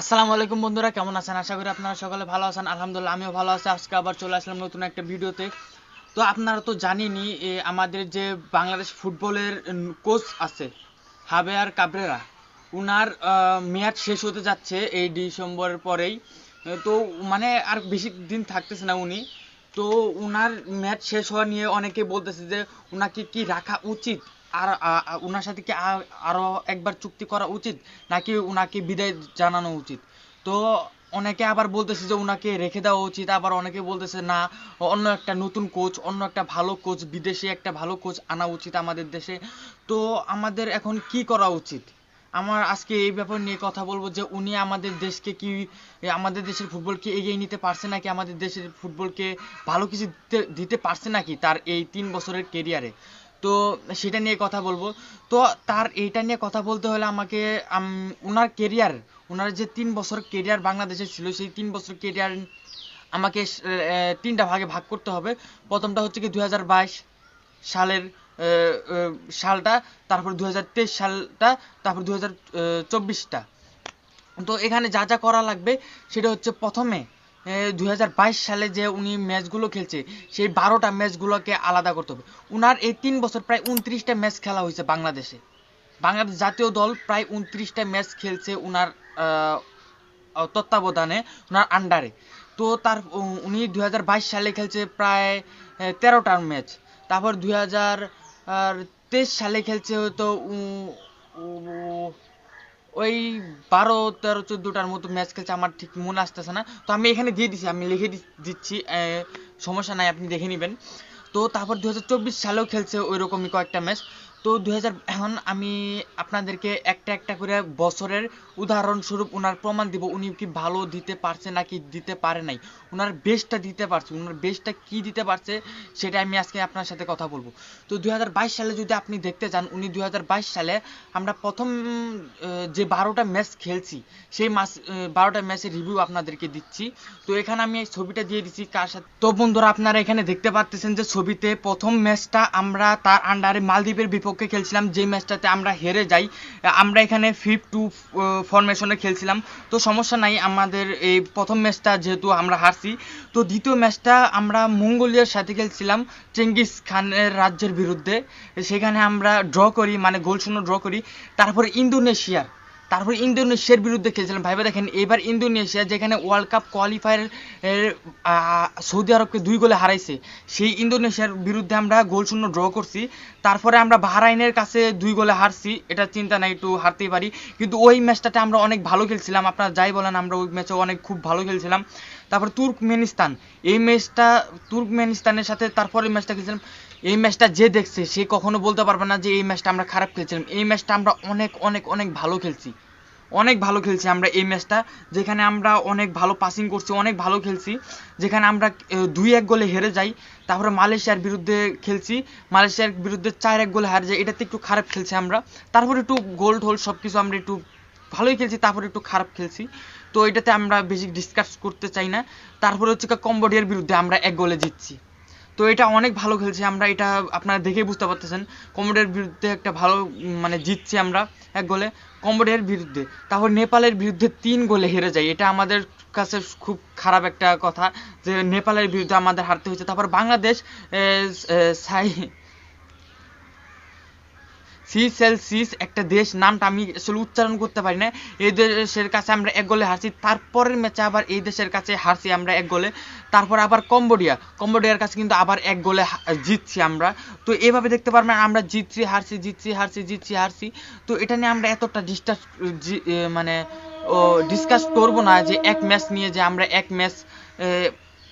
আসসালামু আলাইকুম বন্ধুরা, কেমন আছেন? আশা করি আপনারা সকলে ভালো আছেন। আলহামদুলিল্লাহ, আমিও ভালো আছি। আজকে আবার চলে আসলাম নতুন একটা ভিডিওতে। তো আপনারা তো জানেনই আমাদের যে বাংলাদেশ ফুটবলের কোচ আছে, হাবেয়ার কাবরেরা, উনার মেয়াদ শেষ হতে যাচ্ছে এই ডিসেম্বরের পরেই। তো মানে আর বেশি দিন থাকতেছে না উনি। তো, উনার ম্যাচ শেষ হওয়া নিয়ে অনেকে বলতেছে যে, উনাকে কি রাখা উচিত? আর, আ- সাথে কি আরও একবার চুক্তি করা উচিত? নাকি উনাকে বিদায় জানানো উচিত? তো অনেকে আবার বলতেছে যে উনাকে রেখে দেওয়া উচিত, আবার অনেকে বলতেছে না, অন্য একটা নতুন কোচ অন্য একটা ভালো কোচ বিদেশি একটা ভালো কোচ আনা উচিত আমাদের দেশে। তো আমাদের এখন কি করা উচিত? আমার আজকে এই ব্যাপার নিয়ে কথা বলব যে উনি আমাদের দেশকে কি, আমাদের দেশের ফুটবলকে এগিয়ে নিতে পারছে নাকি আমাদের দেশের ফুটবলকে ভালো কিছু দিতে দিতে পারছে নাকি তার এই তিন বছরের কেরিয়ারে তো সেটা নিয়ে কথা বলব। তো তার এইটা নিয়ে কথা বলতে হলে আমাকে আম, উনার কেরিয়ার ওনার যে তিন বছর কেরিয়ার বাংলাদেশে ছিল সেই তিন বছর কেরিয়ার আমাকে তিনটা ভাগে ভাগ করতে হবে। প্রথমটা হচ্ছে কি দুই হাজার বাইশ সালের সালটা তারপর দুই হাজার তেইশ সালটা তারপর দুই চব্বিশটা। তো এখানে যা যা করা লাগবে সেটা হচ্ছে প্রথমে দুই হাজার বাইশ সালে যে উনি ম্যাচগুলো খেলছে, সেই বারোটা ম্যাচগুলোকে আলাদা করতে হবে। উনার এই তিন বছর প্রায় উনত্রিশটা ম্যাচ খেলা হয়েছে বাংলাদেশে। বাংলাদেশ জাতীয় দল প্রায় উনত্রিশটা ম্যাচ খেলছে উনার তত্ত্বাবধানে, উনার আন্ডারে তো তার উনি দুই হাজার বাইশ সালে খেলছে প্রায় তেরোটার ম্যাচ। তারপর দুই সালে খেলছে হয়তো ওই বারো, তেরো, চোদ্দটার মতো ম্যাচ খেলছে, আমার ঠিক মনে আসতেছে না। তো আমি এখানে দিয়ে দিছি, আমি লিখে দিচ্ছি সমস্যা নাই, আপনি দেখে নেবেন। তো তারপর দু সালেও খেলছে ওই রকমই কয়েকটা ম্যাচ তো দুই হাজার এখন আমি আপনাদেরকে একটা একটা করে বছরের উদাহরণস্বরূপ উনার প্রমাণ দিব, উনি কি ভালো দিতে পারছে নাকি দিতে পারে নাই। উনার বেস্টটা দিতে পারছে, উনার বেস্টটা কি দিতে পারছে সেটা আমি আজকে আপনার সাথে কথা বলব। তো দুই হাজার বাইশ সালে যদি আপনি দেখতে চান উনি দু হাজার বাইশ সালে আমরা প্রথম যে বারোটা ম্যাচ খেলছি, সেই মাস বারোটা ম্যাচের রিভিউ আপনাদেরকে দিচ্ছি। তো এখানে আমি এই ছবিটা দিয়ে দিচ্ছি কার সাথে। তো বন্ধুরা, আপনারা এখানে দেখতে পাচ্ছেন যে ছবিতে প্রথম ম্যাচটা আমরা তার আন্ডারে মালদ্বীপের বিপক্ষে খেলছিলাম, যে ম্যাচটাতে আমরা হেরে যাই, আমরা এখানে ফিফ টু ফরমেশনে খেলছিলাম। তো সমস্যা নাই, আমাদের এই প্রথম ম্যাচটা যেহেতু আমরা হারছি, তো দ্বিতীয় ম্যাচটা আমরা মঙ্গোলিয়ার সাথে খেলছিলাম, চেঙ্গিস খানের রাজ্যের বিরুদ্ধে। সেখানে আমরা ড্র করি মানে গোল শূন্য ড্র করি। তারপরে ইন্দোনেশিয়ার তারপর ইন্দোনেশিয়ার বিরুদ্ধে খেলছিলাম। ভাইবা দেখেন, এবার ইন্দোনেশিয়া যেখানে ওয়ার্ল্ড কাপ কোয়ালিফায়ার সৌদি আরবকে দুই গোলে হারাইছে, সেই ইন্দোনেশিয়ার বিরুদ্ধে আমরা গোল শূন্য ড্র করছি। তারপরে আমরা বাহরাইনের কাছে দুই গোলে হারছি, এটা চিন্তা নাই, একটু হারতেই পারি। কিন্তু ওই ম্যাচটাতে আমরা অনেক ভালো খেলছিলাম, আপনারা যাই বলেন, আমরা ওই ম্যাচে অনেক খুব ভালো খেলছিলাম। তারপর তুর্কমেনিস্তান, এই ম্যাচটা, তুর্কমেনিস্তানের সাথে তারপরে ম্যাচটা খেলছিলাম। এই ম্যাচটা যে দেখছে, সে কখনো বলতে পারবে না যে এই ম্যাচটা আমরা খারাপ খেলছিলাম। এই ম্যাচটা আমরা অনেক অনেক অনেক ভালো খেলছি। অনেক ভালো খেলছি আমরা এই ম্যাচটা, যেখানে আমরা অনেক ভালো পাসিং করছি, অনেক ভালো খেলছি। যেখানে আমরা দুই এক গোলে হেরে যাই, তারপরে মালয়েশিয়ার বিরুদ্ধে খেলছি। মালয়েশিয়ার বিরুদ্ধে চার এক গোলে হারে যাই, এটাতে একটু খারাপ খেলছি আমরা। তারপরে একটু গোল টোল সব কিছু আমরা একটু ভালোই খেলছি, তারপরে একটু খারাপ খেলছি। তো এটাতে আমরা বেশি ডিসকাস করতে চাই না। তারপরে হচ্ছে কম্বোডিয়ার বিরুদ্ধে আমরা এক গোলে জিতছি। তো এটা অনেক ভালো খেলছে, আমরা এটা আপনারা দেখেই বুঝতে পারতেছেন। কম্বোডিয়ার বিরুদ্ধে একটা ভালো মানে জিতছি আমরা এক গোলে। কম্বোডিয়ার বিরুদ্ধে, তারপর নেপালের বিরুদ্ধে তিন গোলে হেরে যাই এটা আমাদের কাছে খুব খারাপ একটা কথা যে নেপালের বিরুদ্ধে আমাদের হারতে হয়েছে। তারপর বাংলাদেশ সাই সিসেলসিস একটা দেশ, নামটা আমি আসলে উচ্চারণ করতে পারি না। এই দেশের কাছে আমরা এক গোলে হারছি, তারপরের ম্যাচে আবার এই দেশের কাছে হারছি আমরা এক গোলে। তারপর আবার কম্বোডিয়া, কম্বোডিয়ার কাছে কিন্তু আবার এক গোলে জিতছি আমরা। তো এভাবে দেখতে পারবেন, আমরা জিতছি, হারছি জিতছি হারছি জিতছি, হারছি। তো এটা নিয়ে আমরা এতটা ডিস্টার্ব মানে ও ডিসকাস করব না যে এক ম্যাচ নিয়ে যে আমরা এক ম্যাচ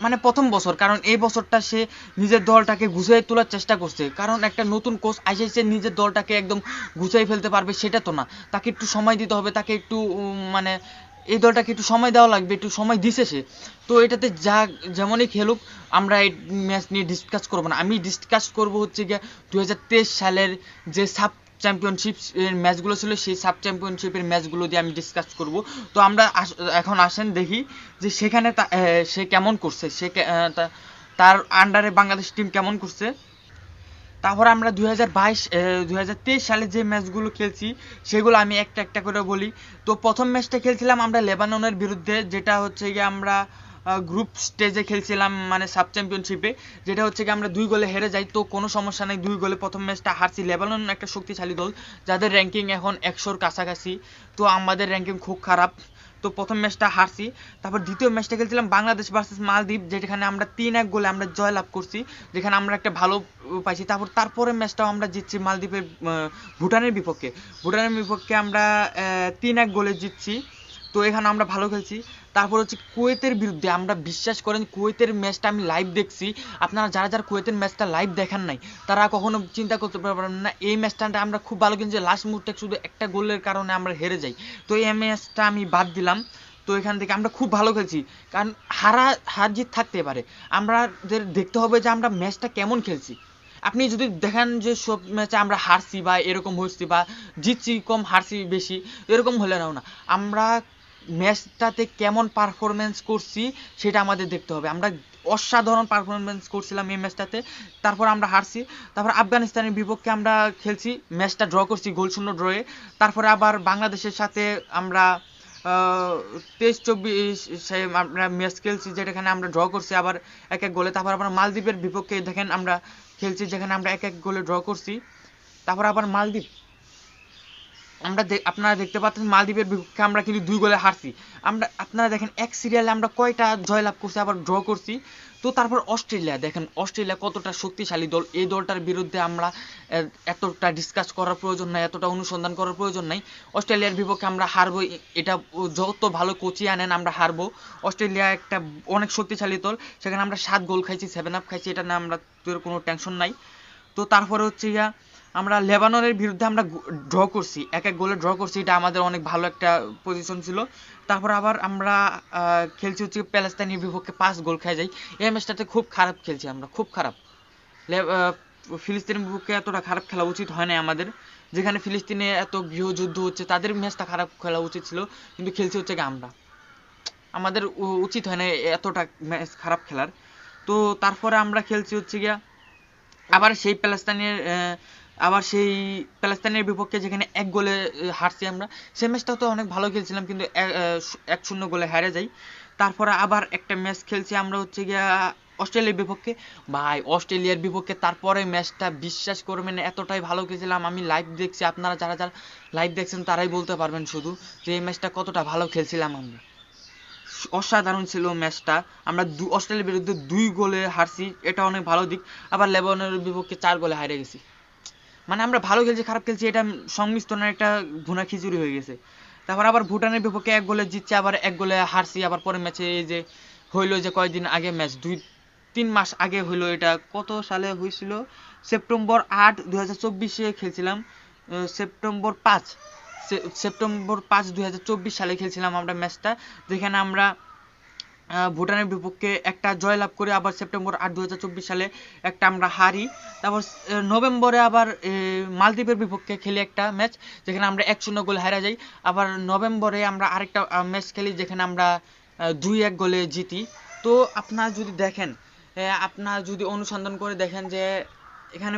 মানে প্রথম বছর, কারণ এই বছরটা সে নিজের দলটাকে গুছিয়ে তোলার চেষ্টা করছে। কারণ একটা নতুন কোচ আইসে নিজের দলটাকে একদম গুছিয়ে ফেলতে পারবে, সেটা তো না। তাকে একটু সময় দিতে হবে, তাকে একটু মানে এই দলটাকে একটু সময় দেওয়া লাগবে, একটু সময় দিছে সে। তো এটাতে যা, যেমনই খেলুক, আমরা এই ম্যাচ নিয়ে ডিসকাস করব না। আমি ডিসকাস করব হচ্ছে গিয়ে দু হাজার তেইশ সালের যে সাব চ্যাম্পিয়নশিপ ম্যাচগুলো ছিল, সেই সাব চ্যাম্পিয়নশিপের ম্যাচগুলো দিয়ে আমি ডিসকাস করব। তো আমরা এখন আসেন দেখি যে সেখানে সে কেমন করছে? সে তার আন্ডারে বাংলাদেশ টিম কেমন করছে? তারপর আমরা দুই হাজার বাইশ দুই হাজার তেইশ সালে যে ম্যাচগুলো খেলছি, সেগুলো আমি একটা একটা করে বলি। তো প্রথম ম্যাচটা খেলছিলাম আমরা লেবাননের বিরুদ্ধে, যেটা হচ্ছে গিয়ে আমরা গ্রুপ স্টেজে খেলছিলাম মানে সাব চ্যাম্পিয়নশিপে যেটা হচ্ছে কি আমরা দুই গোলে হেরে যাই, তো কোনো সমস্যা নেই। দুই গোলে প্রথম ম্যাচটা হারছি। লেবানন একটা শক্তিশালী দল, যাদের র্যাঙ্কিং এখন একশোর কাছাকাছি। তো আমাদের র্যাঙ্কিং খুব খারাপ। তো প্রথম ম্যাচটা হারছি। তারপর দ্বিতীয় ম্যাচটা খেলছিলাম বাংলাদেশ ভার্সেস মালদ্বীপ, যেখানে আমরা তিন এক গোলে আমরা জয় লাভ করছি, যেখানে আমরা একটা ভালো পাইছি। তারপর তারপরে ম্যাচটাও আমরা জিতছি মালদ্বীপের ভুটানের বিপক্ষে। ভুটানের বিপক্ষে আমরা তিন এক গোলে জিতছি। তো এখানে আমরা ভালো খেলছি। তারপর হচ্ছে কুয়েতের বিরুদ্ধে আমরা বিশ্বাস করেন কুয়েতের ম্যাচটা আমি লাইভ দেখছি। আপনারা যারা যারা কুয়েতের ম্যাচটা লাইভ দেখেন নাই, তারা কখনো চিন্তা করতে পারবেন না, এই ম্যাচটা আমরা খুব ভালো কিন্তু লাস্ট মুহূর্তে শুধু একটা গোলের কারণে আমরা হেরে যাই। তো এই ম্যাচটা আমি বাদ দিলাম। তো এখান থেকে আমরা খুব ভালো খেলছি। কারণ হারা, হার জিত থাকতে পারে। আমাদের দেখতে হবে যে আমরা ম্যাচটা কেমন খেলছি। আপনি যদি দেখেন যে সব ম্যাচে আমরা হারছি বা এরকম হচ্ছি বা জিতছি কম, হারছি বেশি, এরকম হলে নাও না। আমরা ম্যাচটাতে কেমন পারফরমেন্স করছি, সেটা আমাদের দেখতে হবে। আমরা অসাধারণ পারফরমেন্স করছিলাম এই ম্যাচটাতে। তারপর আমরা হারছি। তারপর আফগানিস্তানের বিপক্ষে আমরা খেলছি। ম্যাচটা ড্র করছি গোল ড্রয়ে। তারপরে আবার বাংলাদেশের সাথে আমরা তেইশ চব্বিশ আমরা ম্যাচ খেলছি, যেখানে আমরা ড্র করছি আবার এক এক গোলে। তারপর আবার মালদ্বীপের বিপক্ষে দেখেন আমরা খেলছি, যেখানে আমরা এক এক গোলে ড্র করছি। তারপর আবার মালদ্বীপ। আমরা আপনারা দেখতে পাচ্ছেন মালদ্বীপের বিপক্ষে আমরা কিন্তু দুই গোলে হারছি। আমরা আপনারা দেখেন এক সিরিয়ালে আমরা কয়টা জয়লাভ করছি, আবার ড্র করছি। তো তারপর অস্ট্রেলিয়া, দেখেন অস্ট্রেলিয়া কতটা শক্তিশালী দল। এই দলটার বিরুদ্ধে আমরা এতটা ডিসকাস করার প্রয়োজন নাই, এতটা অনুসন্ধান করার প্রয়োজন নাই। অস্ট্রেলিয়ার বিপক্ষে আমরা হারবো এটা যত ভালো কোচই আনেন, আমরা হারবো। অস্ট্রেলিয়া একটা অনেক শক্তিশালী দল, সেখানে আমরা সাত গোল খাইছি সেভেন আপ খাইছি, এটা না আমরা কোনো টেনশন নাই। তো তারপরে হচ্ছে গিয়া আমরা লেবাননের বিরুদ্ধে আমরা ড্র করছি, এক এক গোলে ড্র করছি, এটা আমাদের অনেক ভালো একটা পজিশন ছিল। তারপর আবার আমরা খেলছি হচ্ছে প্যালেস্তাইনের বিপক্ষে পাঁচ গোল খেয়ে যাই। এই ম্যাচটাতে খুব খারাপ খেলছি আমরা, খুব খারাপ। ফিলিস্তিনের বিপক্ষে এতটা খারাপ খেলা উচিত হয় না আমাদের। যেখানে ফিলিস্তিনে এত গৃহযুদ্ধ হচ্ছে, তাদের ম্যাচটা খারাপ খেলা উচিত ছিল, কিন্তু খেলছি হচ্ছে আমরা। আমাদের উচিত হয় না এতটা ম্যাচ খারাপ খেলার। তো তারপরে আমরা খেলছি হচ্ছে গিয়া, আবার সেই প্যালেস্তাইনের আবার সেই প্যালেস্তাইনের বিপক্ষে যেখানে এক গোলে হারছি আমরা, সেই ম্যাচটাও তো অনেক ভালো খেলছিলাম, কিন্তু এক শূন্য গোলে হেরে যাই। তারপরে আবার একটা ম্যাচ খেলছি আমরা হচ্ছে গিয়া অস্ট্রেলিয়ার বিপক্ষে। ভাই, অস্ট্রেলিয়ার বিপক্ষে তারপরে ম্যাচটা বিশ্বাস করবেন, এতটাই ভালো খেলছিলাম, আমি লাইভ দেখছি, আপনারা যারা যারা লাইভ দেখছেন, তারাই বলতে পারবেন শুধু যে এই ম্যাচটা কতটা ভালো খেলছিলাম আমরা। অসাধারণ ছিল ম্যাচটা আমরা অস্ট্রেলিয়ার বিরুদ্ধে দুই গোলে হারছি, এটা অনেক ভালো দিক। আবার লেবাননের বিপক্ষে চার গোলে হারে গেছি। মানে আমরা ভালো খেলছি, খারাপ খেলছি, এটা সংমিশ্রণের একটা ভুনা খিচুড়ি হয়ে গেছে। তারপর আবার ভুটানের বিপক্ষে এক গোলে জিতছি, আবার এক গোলে হারছি, আবার পরের ম্যাচে এই যে হইল যে কয়েকদিন আগে ম্যাচ, দুই, তিন মাস আগে হইল এটা, কত সালে হয়েছিল সেপ্টেম্বর আট, দুই হাজার চব্বিশে খেলছিলাম সেপ্টেম্বর পাঁচ সেপ্টেম্বর পাঁচ, দুই হাজার চব্বিশ সালে খেলছিলাম আমরা ম্যাচটা, যেখানে আমরা ভুটানের বিপক্ষে একটা জয় লাভ করে আবার সেপ্টেম্বর আট দু সালে একটা আমরা হারি। তারপর নভেম্বরে আবার মালদ্বীপের বিপক্ষে খেলি একটা ম্যাচ যেখানে আমরা এক শূন্য গোলে হারা যাই। আবার নভেম্বরে আমরা আরেকটা ম্যাচ খেলি যেখানে আমরা দুই এক গোলে জিতি। তো আপনারা যদি দেখেন আপনারা যদি অনুসন্ধান করে দেখেন যে এখানে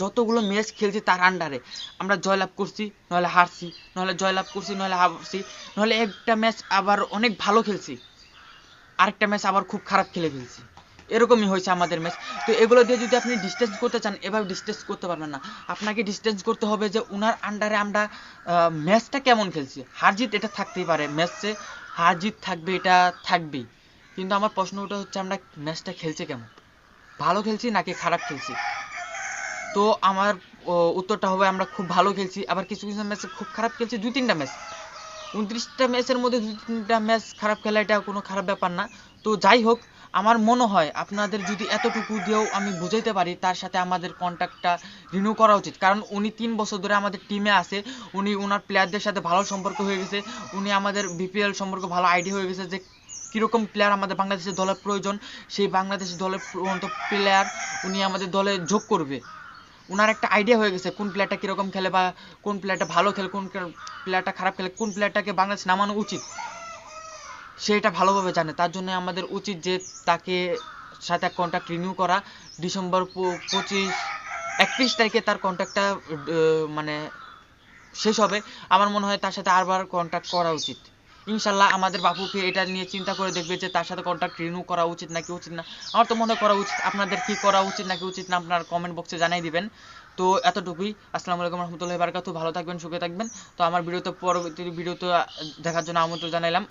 যতগুলো ম্যাচ খেলছি তার আন্ডারে আমরা জয়লাভ করছি নাহলে হারছি নাহলে জয়লাভ করছি নাহলে হারছি নাহলে একটা ম্যাচ আবার অনেক ভালো খেলছি। আরেকটা ম্যাচ আবার খুব খারাপ খেলে ফেলছি। এরকমই হয়েছে আমাদের ম্যাচ তো এগুলো দিয়ে যদি আপনি ডিস্টেন্স করতে চান, এভাবে ডিস্টেন্স করতে পারবেন না। আপনাকে ডিস্টেন্স করতে হবে যে উনার আন্ডারে আমরা ম্যাচটা কেমন খেলছি। হার জিত এটা থাকতেই পারে ম্যাচে হার জিত থাকবে, এটা থাকবেই। কিন্তু আমার প্রশ্নটা হচ্ছে, আমরা ম্যাচটা খেলছি কেমন? ভালো খেলছি নাকি খারাপ খেলছি? তো আমার উত্তরটা হবে, আমরা খুব ভালো খেলছি। আবার কিছু কিছু ম্যাচে খুব খারাপ খেলছি, দুই তিনটা ম্যাচ উনত্রিশটা ম্যাচের মধ্যে দুই তিনটা ম্যাচ খারাপ খেলা, এটা কোনো খারাপ ব্যাপার না। তো যাই হোক, আমার মনে হয় আপনাদের যদি এতটুকু দিয়েও আমি বুঝাইতে পারি, তার সাথে আমাদের কন্ট্যাক্টটা রিনিউ করা উচিত। কারণ উনি তিন বছর ধরে আমাদের টিমে আছে, উনি ওনার প্লেয়ারদের সাথে ভালো সম্পর্ক হয়ে গেছে, উনি আমাদের বিপিএল সম্পর্কে ভালো আইডিয়া হয়ে গেছে যে কীরকম প্লেয়ার আমাদের বাংলাদেশের দলের প্রয়োজন, সেই বাংলাদেশের দলের প্লেয়ার উনি আমাদের দলে যোগ করবে। ওনার একটা আইডিয়া হয়ে গেছে, কোন প্লেয়ারটা কীরকম খেলে বা কোন প্লেয়ারটা ভালো খেলে, কোন প্লেয়ারটা খারাপ খেলে, কোন প্লেয়ারটাকে বাংলাদেশ নামানো উচিত। সে এটা ভালোভাবে জানে। তার জন্য আমাদের উচিত যে তাকে সাথে কন্ট্রাক্ট রিনিউ করা। ডিসেম্বর পঁচিশ, একত্রিশ তারিখে তার কন্ট্রাক্টটা মানে শেষ হবে। আমার মনে হয় তার সাথে আরবার কন্ট্যাক্ট করা উচিত। ইনশাল্লাহ আমাদের বাপুকে এটা নিয়ে চিন্তা করে দেখবে যে তার সাথে কন্ট্যাক্ট রিনিউ করা উচিত নাকি উচিত না। আমার তো মনে করা উচিত। আপনাদের কি করা উচিত নাকি উচিত না, আপনার কমেন্ট বক্সে জানাই দিবেন। তো এতটুকুই। আসসালামু আলাইকুম রহমতুল্লাহ বারকাতু ভালো থাকবেন, সুখে থাকবেন। তো আমার ভিডিওতে পরবর্তী ভিডিওতে দেখার জন্য আমন্ত্রণ জানাইলাম।